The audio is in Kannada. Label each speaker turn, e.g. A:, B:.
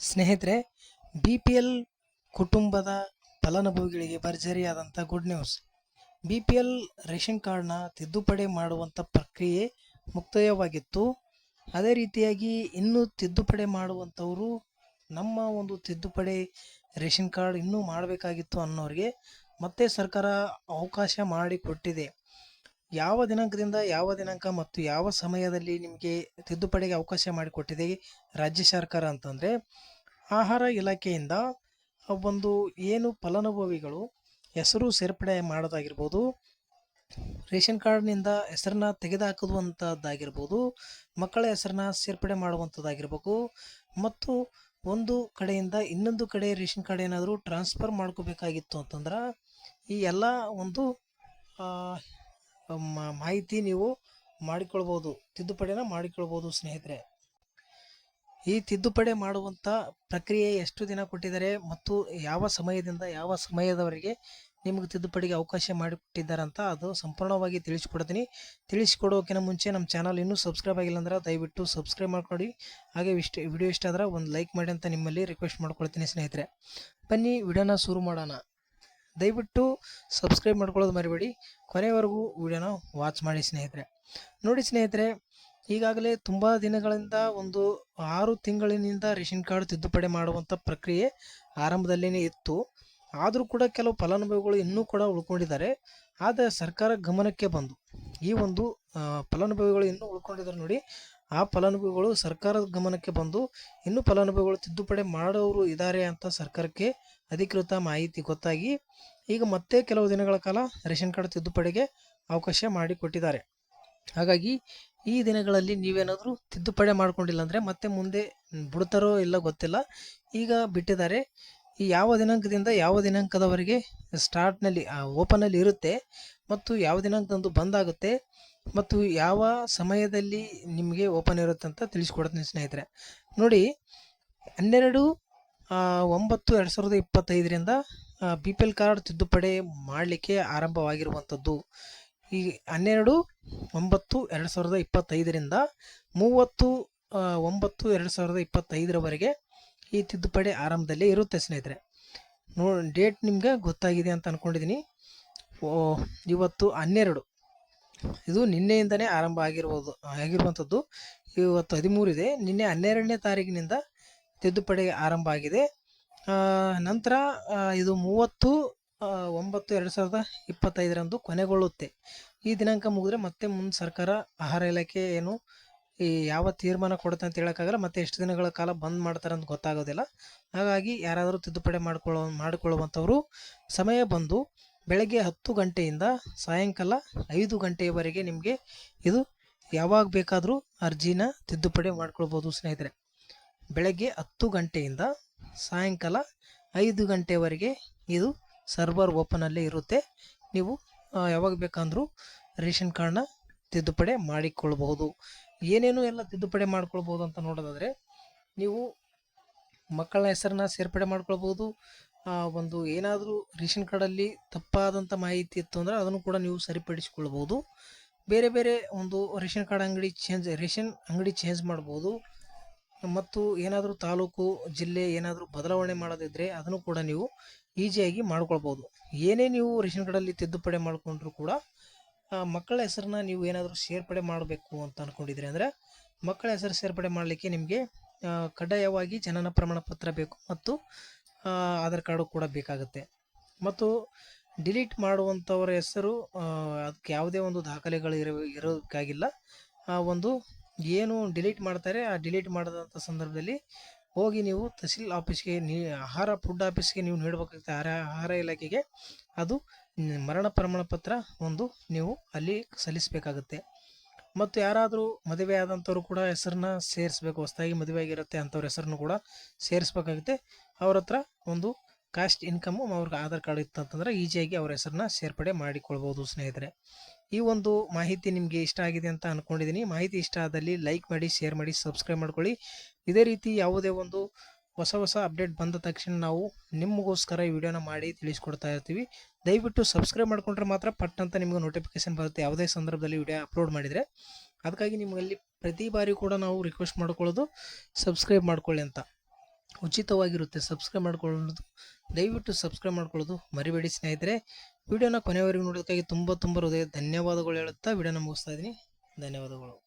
A: ಸ್ನೇಹಿತರೆ ಬಿ ಪಿ ಎಲ್ ಕುಟುಂಬದ ಫಲಾನುಭವಿಗಳಿಗೆ ಭರ್ಜರಿಯಾದಂಥ good news B P L ration ಕಾರ್ಡ್ನ ತಿದ್ದುಪಡಿ ಮಾಡುವಂಥ ಪ್ರಕ್ರಿಯೆ ಮುಕ್ತಾಯವಾಗಿತ್ತು. ಅದೇ ರೀತಿಯಾಗಿ ಇನ್ನೂ ತಿದ್ದುಪಡಿ ಮಾಡುವಂಥವರು ನಮ್ಮ ಒಂದು ತಿದ್ದುಪಡಿ ರೇಷನ್ ಕಾರ್ಡ್ ಇನ್ನೂ ಮಾಡಬೇಕಾಗಿತ್ತು ಅನ್ನೋರಿಗೆ ಮತ್ತೆ ಸರ್ಕಾರ ಅವಕಾಶ ಮಾಡಿಕೊಟ್ಟಿದೆ. ಯಾವ ದಿನಾಂಕದಿಂದ ಯಾವ ದಿನಾಂಕ ಮತ್ತು ಯಾವ ಸಮಯದಲ್ಲಿ ನಿಮಗೆ ತಿದ್ದುಪಡಿಗೆ ಅವಕಾಶ ಮಾಡಿಕೊಟ್ಟಿದೆ ರಾಜ್ಯ ಸರ್ಕಾರ ಅಂತಂದರೆ, ಆಹಾರ ಇಲಾಖೆಯಿಂದ ಒಂದು ಏನು ಫಲಾನುಭವಿಗಳು ಹೆಸರು ಸೇರ್ಪಡೆ ಮಾಡೋದಾಗಿರ್ಬೋದು, ರೇಷನ್ ಕಾರ್ಡ್ನಿಂದ ಹೆಸರನ್ನ ತೆಗೆದುಹಾಕುವಂಥದ್ದಾಗಿರ್ಬೋದು ಮಕ್ಕಳ ಹೆಸರನ್ನ ಸೇರ್ಪಡೆ ಮಾಡುವಂಥದ್ದಾಗಿರ್ಬೇಕು ಮತ್ತು ಒಂದು ಕಡೆಯಿಂದ ಇನ್ನೊಂದು ಕಡೆ ರೇಷನ್ ಕಾರ್ಡ್ ಏನಾದರೂ ಟ್ರಾನ್ಸ್ಫರ್ ಮಾಡ್ಕೋಬೇಕಾಗಿತ್ತು ಅಂತಂದ್ರೆ, ಈ ಎಲ್ಲ ಒಂದು ಮಾಹಿತಿ ನೀವು ಮಾಡಿಕೊಳ್ಬೋದು, ತಿದ್ದುಪಡಿನ ಮಾಡಿಕೊಳ್ಬೋದು ಸ್ನೇಹಿತರೆ. ಈ ತಿದ್ದುಪಡಿ ಮಾಡುವಂಥ ಪ್ರಕ್ರಿಯೆ ಎಷ್ಟು ದಿನ ಕೊಟ್ಟಿದ್ದಾರೆ ಮತ್ತು ಯಾವ ಸಮಯದಿಂದ ಯಾವ ಸಮಯದವರೆಗೆ ನಿಮಗೆ ತಿದ್ದುಪಡಿಗೆ ಅವಕಾಶ ಮಾಡಿಕೊಟ್ಟಿದ್ದಾರೆ ಅಂತ ಅದು ಸಂಪೂರ್ಣವಾಗಿ ತಿಳಿಸ್ಕೊಡ್ತೀನಿ. ತಿಳಿಸ್ಕೊಡೋಕ್ಕಿಂತ ಮುಂಚೆ ನಮ್ಮ ಚಾನಲ್ ಇನ್ನೂ ಸಬ್ಸ್ಕ್ರೈಬ್ ಆಗಿಲ್ಲ ಅಂದ್ರೆ ದಯವಿಟ್ಟು ಸಬ್ಸ್ಕ್ರೈಬ್ ಮಾಡ್ಕೊಳ್ಳಿ. ಹಾಗೆ ಇಷ್ಟ ವಿಡಿಯೋ ಇಷ್ಟ ಆದ್ರೆ ಒಂದು ಲೈಕ್ ಮಾಡಿ ಅಂತ ನಿಮ್ಮಲ್ಲಿ ರಿಕ್ವೆಸ್ಟ್ ಮಾಡ್ಕೊಳ್ತೀನಿ ಸ್ನೇಹಿತರೆ. ಬನ್ನಿ, ವಿಡಿಯೋನ ಶುರು ಮಾಡೋಣ. ದಯವಿಟ್ಟು ಸಬ್ಸ್ಕ್ರೈಬ್ ಮಾಡ್ಕೊಳ್ಳೋದು ಮರಿಬೇಡಿ. ಕೊನೆವರೆಗೂ ವಿಡಿಯೋನ ವಾಚ್ ಮಾಡಿ ಸ್ನೇಹಿತರೆ. ನೋಡಿ ಸ್ನೇಹಿತರೆ, ಈಗಾಗಲೇ ತುಂಬ ದಿನಗಳಿಂದ ಒಂದು ಆರು ತಿಂಗಳಿನಿಂದ ರೇಷನ್ ಕಾರ್ಡ್ ತಿದ್ದುಪಡಿ ಮಾಡುವಂಥ ಪ್ರಕ್ರಿಯೆ ಆರಂಭದಲ್ಲೇ ಇತ್ತು. ಆದರೂ ಕೂಡ ಕೆಲವು ಫಲಾನುಭವಿಗಳು ಇನ್ನೂ ಕೂಡ ಉಳ್ಕೊಂಡಿದ್ದಾರೆ. ಆದರೆ ಸರ್ಕಾರ ಗಮನಕ್ಕೆ ಬಂದು ಈ ಒಂದು ಫಲಾನುಭವಿಗಳು ಇನ್ನೂ ಉಳ್ಕೊಂಡಿದ್ದಾರೆ ನೋಡಿ. ಆ ಫಲಾನುಭವಿಗಳು ಸರ್ಕಾರದ ಗಮನಕ್ಕೆ ಬಂದು ಇನ್ನೂ ಫಲಾನುಭವಿಗಳು ತಿದ್ದುಪಡಿ ಮಾಡೋರು ಇದ್ದಾರೆ ಅಂತ ಸರ್ಕಾರಕ್ಕೆ ಅಧಿಕೃತ ಮಾಹಿತಿ ಗೊತ್ತಾಗಿ ಈಗ ಮತ್ತೆ ಕೆಲವು ದಿನಗಳ ಕಾಲ ರೇಷನ್ ಕಾರ್ಡ್ ತಿದ್ದುಪಡಿಗೆ ಅವಕಾಶ ಮಾಡಿಕೊಟ್ಟಿದ್ದಾರೆ ಹಾಗಾಗಿ ಈ ದಿನಗಳಲ್ಲಿ ನೀವೇನಾದರೂ ತಿದ್ದುಪಡಿ ಮಾಡಿಕೊಂಡಿಲ್ಲ ಅಂದರೆ ಮತ್ತೆ ಮುಂದೆ ಬಿಡ್ತಾರೋ ಇಲ್ಲ ಗೊತ್ತಿಲ್ಲ. ಈಗ ಬಿಟ್ಟಿದ್ದಾರೆ. ಈ ಯಾವ ದಿನಾಂಕದಿಂದ ಯಾವ ದಿನಾಂಕದವರೆಗೆ ಸ್ಟಾರ್ಟ್ನಲ್ಲಿ ಓಪನಲ್ಲಿ ಇರುತ್ತೆ ಮತ್ತು ಯಾವ ದಿನಾಂಕದಂದು ಬಂದ್ ಆಗುತ್ತೆ ಮತ್ತು ಯಾವ ಸಮಯದಲ್ಲಿ ನಿಮಗೆ ಓಪನ್ ಇರುತ್ತೆ ಅಂತ ತಿಳಿಸ್ಕೊಡ್ತೀನಿ ಸ್ನೇಹಿತರೆ. ನೋಡಿ, ಹನ್ನೆರಡು ಒಂಬತ್ತು ಎರಡು ಸಾವಿರದ ಇಪ್ಪತ್ತೈದರಿಂದ ಬಿ ಪಿ ಎಲ್ ಕಾರ್ಡ್ ತಿದ್ದುಪಡಿ ಮಾಡಲಿಕ್ಕೆ ಆರಂಭವಾಗಿರುವಂಥದ್ದು. ಈ ಹನ್ನೆರಡು, ಒಂಬತ್ತು ಎರಡು ಸಾವಿರದ ಇಪ್ಪತ್ತೈದರಿಂದ ಮೂವತ್ತು ಒಂಬತ್ತು ಎರಡು ಸಾವಿರದ ಇಪ್ಪತ್ತೈದರವರೆಗೆ ಈ ತಿದ್ದುಪಡಿ ಆರಂಭದಲ್ಲಿ ಇರುತ್ತೆ ಸ್ನೇಹಿತರೆ. ನೋ, ಡೇಟ್ ನಿಮಗೆ ಗೊತ್ತಾಗಿದೆ ಅಂತ ಅಂದ್ಕೊಂಡಿದ್ದೀನಿ ಓ, ಇವತ್ತು ಹನ್ನೆರಡು. ಇದು ನಿನ್ನೆಯಿಂದನೇ ಆರಂಭ ಆಗಿರ್ಬೋದು, ಆಗಿರುವಂಥದ್ದು. ಇವತ್ತು ಹದಿಮೂರು ಇದೆ. ನಿನ್ನೆ ಹನ್ನೆರಡನೇ ತಾರೀಕಿನಿಂದ ತಿದ್ದುಪಡಿ ಆರಂಭ ಆಗಿದೆ. ನಂತರ ಇದು ಮೂವತ್ತು ಒಂಬತ್ತು ಎರಡು ಸಾವಿರದ ಇಪ್ಪತ್ತೈದರಂದು ಕೊನೆಗೊಳ್ಳುತ್ತೆ. ಈ ದಿನಾಂಕ ಮುಗಿದ್ರೆ ಮತ್ತೆ ಮುಂದೆ ಸರ್ಕಾರ ಆಹಾರ ಇಲಾಖೆ ಏನು ಈ ಯಾವ ತೀರ್ಮಾನ ಕೊಡುತ್ತೆ ಅಂತ ಹೇಳೋಕ್ಕಾಗಲ್ಲ. ಮತ್ತೆ ಎಷ್ಟು ದಿನಗಳ ಕಾಲ ಬಂದ್ ಮಾಡ್ತಾರೆ ಅಂತ ಗೊತ್ತಾಗೋದಿಲ್ಲ. ಹಾಗಾಗಿ ಯಾರಾದರೂ ತಿದ್ದುಪಡಿ ಮಾಡ್ಕೊಳ್ಳೋ, ಮಾಡಿಕೊಳ್ಳುವಂಥವ್ರು ಸಮಯ ಬಂದು ಬೆಳಗ್ಗೆ ಹತ್ತು ಗಂಟೆಯಿಂದ ಸಾಯಂಕಾಲ ಐದು ಗಂಟೆಯವರೆಗೆ ನಿಮಗೆ ಇದು ಯಾವಾಗ ಬೇಕಾದರೂ ಅರ್ಜಿನ ತಿದ್ದುಪಡಿ ಮಾಡ್ಕೊಳ್ಬೋದು ಸ್ನೇಹಿತರೆ. ಬೆಳಗ್ಗೆ ಹತ್ತು ಗಂಟೆಯಿಂದ ಸಾಯಂಕಾಲ ಐದು ಗಂಟೆವರೆಗೆ ಇದು ಸರ್ವರ್ ಓಪನಲ್ಲೇ ಇರುತ್ತೆ. ನೀವು ಯಾವಾಗ ಬೇಕಾದರೂ ರೇಷನ್ ಕಾರ್ಡ್ನ ತಿದ್ದುಪಡಿ ಮಾಡಿಕೊಳ್ಬಹುದು ಏನೇನು ಎಲ್ಲ ತಿದ್ದುಪಡಿ ಮಾಡ್ಕೊಳ್ಬೋದು ಅಂತ ನೋಡೋದಾದರೆ, ನೀವು ಮಕ್ಕಳ ಹೆಸರನ್ನ ಸೇರ್ಪಡೆ ಮಾಡ್ಕೊಳ್ಬೋದು ಆ, ಒಂದು ಏನಾದರೂ ರೇಷನ್ ಕಾರ್ಡಲ್ಲಿ ತಪ್ಪಾದಂಥ ಮಾಹಿತಿ ಇತ್ತು ಅಂದರೆ ಅದನ್ನು ಕೂಡ ನೀವು ಸರಿಪಡಿಸಿಕೊಳ್ಬೋದು ಬೇರೆ ಬೇರೆ ಒಂದು ರೇಷನ್ ಕಾರ್ಡ್ ಅಂಗಡಿ ಚೇಂಜ್ ರೇಷನ್ ಅಂಗಡಿ ಚೇಂಜ್ ಮಾಡ್ಬೋದು. ಮತ್ತು ಏನಾದರೂ ತಾಲೂಕು ಜಿಲ್ಲೆ ಏನಾದರೂ ಬದಲಾವಣೆ ಮಾಡೋದಿದ್ದರೆ ಅದನ್ನು ಕೂಡ ನೀವು ಈಸಿಯಾಗಿ ಮಾಡ್ಕೊಳ್ಬೋದು ಏನೇ ನೀವು ರೇಷನ್ ಕಾರ್ಡಲ್ಲಿ ತಿದ್ದುಪಡಿ ಮಾಡಿಕೊಂಡ್ರು ಕೂಡ ಮಕ್ಕಳ ಹೆಸರನ್ನ ನೀವು ಏನಾದರೂ ಸೇರ್ಪಡೆ ಮಾಡಬೇಕು ಅಂತ ಅಂದ್ಕೊಂಡಿದ್ರಿ ಅಂದರೆ ಮಕ್ಕಳ ಹೆಸರು ಸೇರ್ಪಡೆ ಮಾಡಲಿಕ್ಕೆ ನಿಮಗೆ ಕಡ್ಡಾಯವಾಗಿ ಜನನ ಪ್ರಮಾಣ ಪತ್ರ ಬೇಕು. ಮತ್ತು ಆಧಾರ್ ಕಾರ್ಡು ಕೂಡ ಬೇಕಾಗುತ್ತೆ. ಮತ್ತು ಡಿಲೀಟ್ ಮಾಡುವಂಥವರ ಹೆಸರು ಅದಕ್ಕೆ ಯಾವುದೇ ಒಂದು ದಾಖಲೆಗಳು ಇರೋ ಇರೋಕ್ಕಾಗಿಲ್ಲ. ಆ, ಒಂದು ಏನು ಡಿಲೀಟ್ ಮಾಡ್ತಾರೆ, ಆ ಡಿಲೀಟ್ ಮಾಡಿದಂಥ ಸಂದರ್ಭದಲ್ಲಿ ಹೋಗಿ ನೀವು ತಹಸೀಲ್ ಆಫೀಸ್ಗೆ ನೀ, ಆಹಾರ, ಫುಡ್ ಆಫೀಸ್ಗೆ ನೀವು ನೀಡಬೇಕಾಗುತ್ತೆ. ಆಹಾರ ಆಹಾರ ಇಲಾಖೆಗೆ ಅದು ಮರಣ ಪ್ರಮಾಣ ಪತ್ರ ಒಂದು ನೀವು ಅಲ್ಲಿ ಸಲ್ಲಿಸಬೇಕಾಗುತ್ತೆ. ಮತ್ತು ಯಾರಾದರೂ ಮದುವೆ ಆದಂಥವ್ರು ಕೂಡ ಹೆಸರನ್ನ ಸೇರಿಸ್ಬೇಕು, ಹೊಸದಾಗಿ ಮದುವೆ ಆಗಿರುತ್ತೆ ಅಂಥವ್ರ ಹೆಸರನ್ನು ಕೂಡ ಸೇರಿಸ್ಬೇಕಾಗುತ್ತೆ. ಅವ್ರ ಹತ್ರ ಒಂದು ಕಾಸ್ಟ್ ಇನ್ಕಮು ಅವ್ರಿಗೆ ಆಧಾರ್ ಕಾರ್ಡ್ ಇತ್ತು ಅಂತಂದ್ರೆ ಈಸಿಯಾಗಿ ಅವ್ರ ಹೆಸರನ್ನ ಸೇರ್ಪಡೆ ಮಾಡಿಕೊಳ್ಬೋದು ಸ್ನೇಹಿತರೆ. ಈ ಒಂದು ಮಾಹಿತಿ ನಿಮಗೆ ಇಷ್ಟ ಆಗಿದೆ ಅಂತ ಅಂದ್ಕೊಂಡಿದ್ದೀನಿ ಮಾಹಿತಿ ಇಷ್ಟ ಆದಲ್ಲಿ ಲೈಕ್ ಮಾಡಿ ಶೇರ್ ಮಾಡಿ ಸಬ್ಸ್ಕ್ರೈಬ್ ಮಾಡ್ಕೊಳ್ಳಿ. ಇದೇ ರೀತಿ ಯಾವುದೇ ಒಂದು ಹೊಸ ಹೊಸ ಅಪ್ಡೇಟ್ ಬಂದ ತಕ್ಷಣ ನಾವು ನಿಮಗೋಸ್ಕರ ಈ ವಿಡಿಯೋನ ಮಾಡಿ ತಿಳಿಸ್ಕೊಡ್ತಾ ಇರ್ತೀವಿ. ದಯವಿಟ್ಟು ಸಬ್ಸ್ಕ್ರೈಬ್ ಮಾಡ್ಕೊಂಡ್ರೆ ಮಾತ್ರ ಪಟ್ ಅಂತ ನಿಮಗೆ ನೋಟಿಫಿಕೇಶನ್ ಬರುತ್ತೆ. ಯಾವುದೇ ಸಂದರ್ಭದಲ್ಲಿ ವಿಡಿಯೋ ಅಪ್ಲೋಡ್ ಮಾಡಿದರೆ. ಅದಕ್ಕಾಗಿ ನಿಮ್ಮಲ್ಲಿ ಪ್ರತಿ ಬಾರಿ ಕೂಡ ನಾವು ರಿಕ್ವೆಸ್ಟ್ ಮಾಡ್ಕೊಳ್ಳೋದು ಸಬ್ಸ್ಕ್ರೈಬ್ ಮಾಡ್ಕೊಳ್ಳಿ ಅಂತ. ಉಚಿತವಾಗಿರುತ್ತೆ. ಸಬ್ಸ್ಕ್ರೈಬ್ ಮಾಡ್ಕೊಳ್ಳೋದು, ದಯವಿಟ್ಟು ಸಬ್ಸ್ಕ್ರೈಬ್ ಮಾಡ್ಕೊಳ್ಳೋದು ಮರಿಬೇಡಿ ಸ್ನೇಹಿತರೆ. ವಿಡಿಯೋನ ಕೊನೆಯವರೆಗೂ ನೋಡೋದಕ್ಕಾಗಿ ತುಂಬ ತುಂಬ ಹೃದಯ ಧನ್ಯವಾದಗಳು ಹೇಳುತ್ತಾ ವಿಡಿಯೋನ ಮುಗಿಸ್ತಾ ಇದ್ದೀನಿ. ಧನ್ಯವಾದಗಳು.